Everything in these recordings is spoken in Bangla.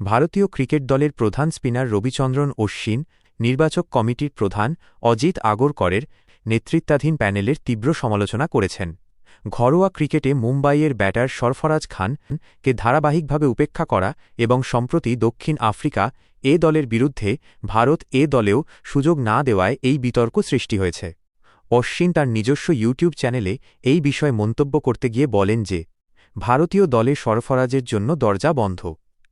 ভারতীয় ক্রিকেট দলের প্রধান স্পিনার রবিচন্দ্রন অশ্বিন, নির্বাচক কমিটির প্রধান অজিত আগরকরের নেতৃত্বাধীন প্যানেলের তীব্র সমালোচনা করেছেন। ঘরোয়া ক্রিকেটে মুম্বাইয়ের ব্যাটার সরফরাজ খানকে ধারাবাহিকভাবে উপেক্ষা করা এবং সম্প্রতি দক্ষিণ আফ্রিকা এ দলের বিরুদ্ধে ভারত এ দলেও সুযোগ না দেওয়ায় এই বিতর্ক সৃষ্টি হয়েছে। অশ্বিন তার নিজস্ব ইউটিউব চ্যানেলে এই বিষয়ে মন্তব্য করতে গিয়ে বলেন যে, ভারতীয় দলে সরফরাজের জন্য দরজা বন্ধ।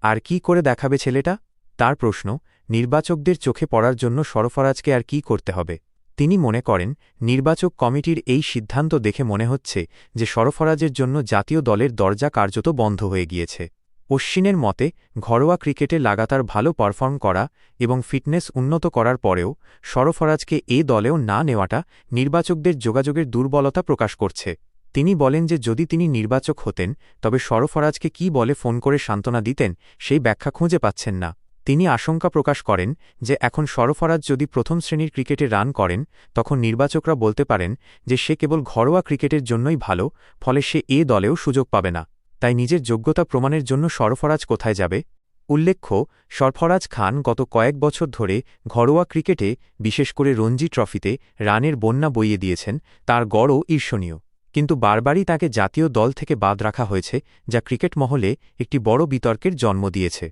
আর কি করে দেখাবে ছেলেটা? তার প্রশ্ন, নির্বাচকদের চোখে পড়ার জন্য সরফরাজকে আর কি করতে হবে? তিনি মনে করেন, নির্বাচক কমিটির এই সিদ্ধান্ত দেখে মনে হচ্ছে যে সরফরাজের জন্য জাতীয় দলের দরজা কার্যত বন্ধ হয়ে গিয়েছে। অশ্বিনের মতে, ঘরোয়া ক্রিকেটে লাগাতার ভালো পারফর্ম করা এবং ফিটনেস উন্নত করার পরেও সরফরাজকে এ দলেও না নেওয়াটা নির্বাচকদের যোগাযোগের দুর্বলতা প্রকাশ করছে। তিনি বলেন যে যদি তিনি নির্বাচক হতেন, তবে সরফরাজকে কি বলে ফোন করে সান্ত্বনা দিতেন, সেই ব্যাখ্যা খুঁজে পাচ্ছেন না। তিনি আশঙ্কা প্রকাশ করেন যে এখন সরফরাজ যদি প্রথম শ্রেণির ক্রিকেটে রান করেন, তখন নির্বাচকরা বলতে পারেন যে সে কেবল ঘরোয়া ক্রিকেটের জন্যই ভালো, ফলে সে এ দলেও সুযোগ পাবে না। তাই নিজের যোগ্যতা প্রমাণের জন্য সরফরাজ কোথায় যাবে? উল্লেখ্য, সরফরাজ খান গত কয়েক বছর ধরে ঘরোয়া ক্রিকেটে, বিশেষ করে রঞ্জি ট্রফিতে, রানের বন্যা বইয়ে দিয়েছেন, তার গড়ও ঈর্ষণীয়। কিন্তু বারবারই তাকে জাতীয় দল থেকে বাদ রাখা হয়েছে, যা ক্রিকেট মহলে একটি বড় বিতর্কের জন্ম দিয়েছে।